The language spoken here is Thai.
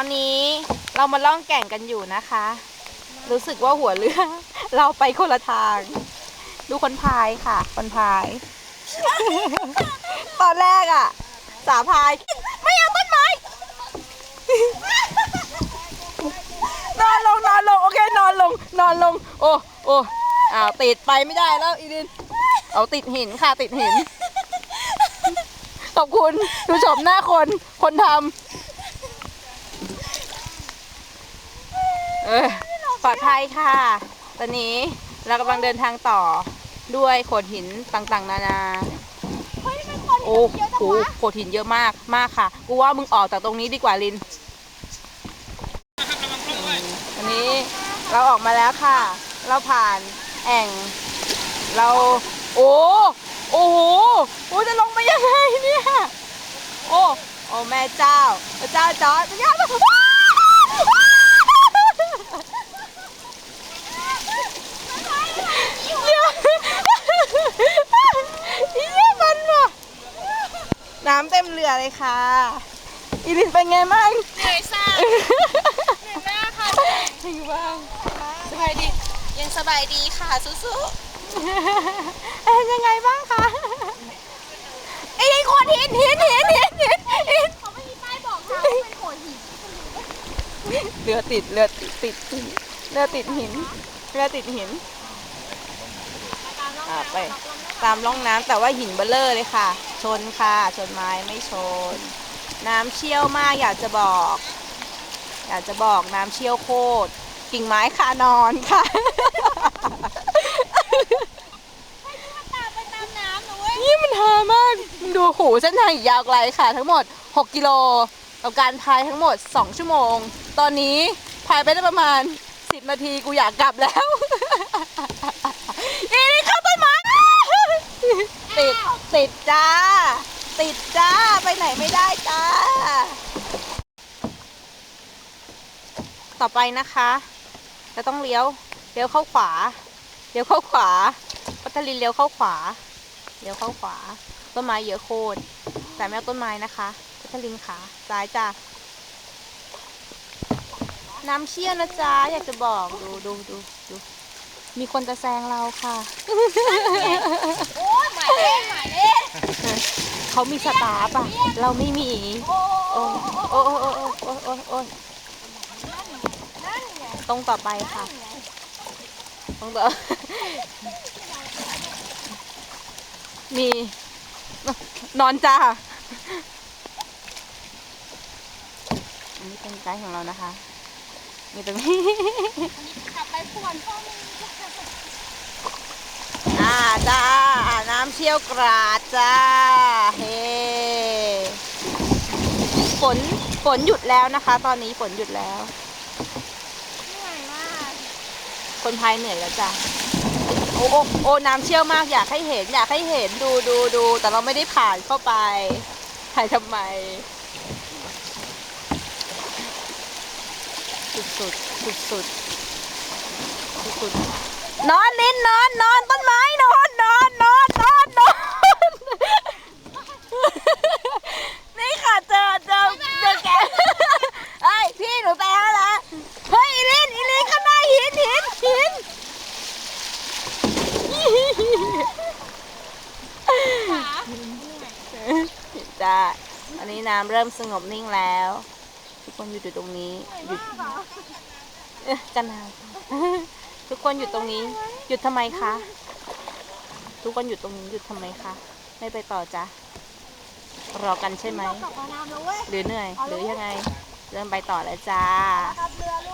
อนนี้เรามาล่องแก่งกันอยู่นะคะ รู้สึกว่าหัวเรือเราไปคนละทาง ดูคนพายค่ะ คนพาย ตอนแรกอะสาพาย ไม่เอาต้นไม้นอนลงนอนลง โอเคนอนลง นอนลง โอ้โอ้อ้าวติดไปไม่ได้แล้วอีดิน เอาติดหินค่ะติดหินขอบคุณดูชมหน้าคนคนทำ ออปลอดภัยค่ะ ตอนนี้เรากำลังเดินทางต่อด้วยโขดหินต่างๆ นานา เฮ้ยมันคนโอ้เยอะจัโหวะโขดหินเยอะมากมากค่ะ กูว่ามึงออกจากตรงนี้ดีกว่าลินอันนี้เราออกมาแล้วค่ะ เราผ่านแอ่ง เรา โอ้ โอ้โหโอ้จะลงไปยังไงเนี่ย โอ้ โอ้แม่เจ้าพระเจ้าจอร์ดพระเจ้าว้าวเดี๋ยวอีเยี่ยมันว่ะน้ำเต็มเรือเลยค่ะ อีลินเป็นไงบ้างเหนื่อยซ่าเหนื่อยมากค่ะจริงบ้างสบายดี ยังสบายดีค่ะสู้เป็นยังไงบ้างคะไอ้นี่โขดหินหินหินหินหินหินๆเขาไม่มีป้ายบอกทางว่าเป็นโขดหินเรือติดเรือติดติดหินเรือติดหินเรือติดหินอ่าไปตามร่องน้ำแต่ว่าหินเบลเลอร์เลยค่ะ ชนค่ะ ชนไม้ไม่ชน น้ำเชี่ยวมากอยากจะบอก อยากจะบอกน้ำเชี่ยวโคตรกิ่งไม้คานอนค่ะตามไปตามน้ำนะเว้ยนี่มันหามากมึงดูโหเส้นทางอีกยาวไกลค่ะ ทั้งหมด 6 กิโลกับการพายทั้งหมด 2 ชั่วโมง ตอนนี้พายไปได้ประมาณ 10 นาทีกูอยากกลับแล้วอีนี่เข้าต้นไม้ติด ติดจ้า ติดจ้า ไปไหนไม่ได้จ้า ต่อไปนะคะจะต้องเลี้ยว เลี้ยวเข้าขวา เลี้ยวเข้าขวาปัตตาลีเลี้ยวเข้าขวา เลี้ยวเข้าขวา ต้นไม้เยอะโคตร แต่ไม่เอาต้นไม้นะคะพัทลินขาซ้ายจ้ะน้ำเชี่ยวนะจ๊ะอยากจะบอกดูดูดูดู มีคนจะแซงเราค่ะ เขามีสตาร์ป่ะ เราไม่มี โอ้โอ้โอ้โอ้โอ้โอ้โอ้ตรงต่อไปค่ะ ตรงต่อ มี นอนจ้า อันนี้เป็นไกด์ของเรานะคะ มีตรงนี้ขับไปป่วนพ่อมึง อ่าจ้า น้ำเชี่ยวกราดจ้า เฮ้ฝน ฝนหยุดแล้วนะคะ ตอนนี้ฝนหยุดแล้ว เหนื่อยมากคนพายเหนื่อยแล้วจ้ะ โอ้โอ้โอ้น้ำเชี่ยวมาก อยากให้เห็น อยากให้เห็น ดูดูดู แต่เราไม่ได้ผ่านเข้าไป ถ่ายทำไม สุดสุดสุดสุดสุดนอนลินนอนนอนต้นไม้นอนนอนนอนนอนนี่ค่ะเจอเจอเจอแกเฮ้ยพี่หนูแปลแล้วนะเฮ้ยอีลินอีลินข้างหน้าหินหินหิน จ้าอันนี้น้ำเริ่มสงบนิ่งแล้ว ทุกคนอยู่ตรงนี้หยุดเอ๊ะกันนาวทุกคนอยู่ตรงนี้ หยุดทำไมคะ ทุกคนอยู่ตรงนี้หยุดทำไมคะ ไม่ไปต่อจ้ะรอกันใช่ไหม กลับมาน้ำแล้วเว้ยหรือเหนื่อย หรือยังไง เริ่มไปต่อแล้วจ้า ขับเรือ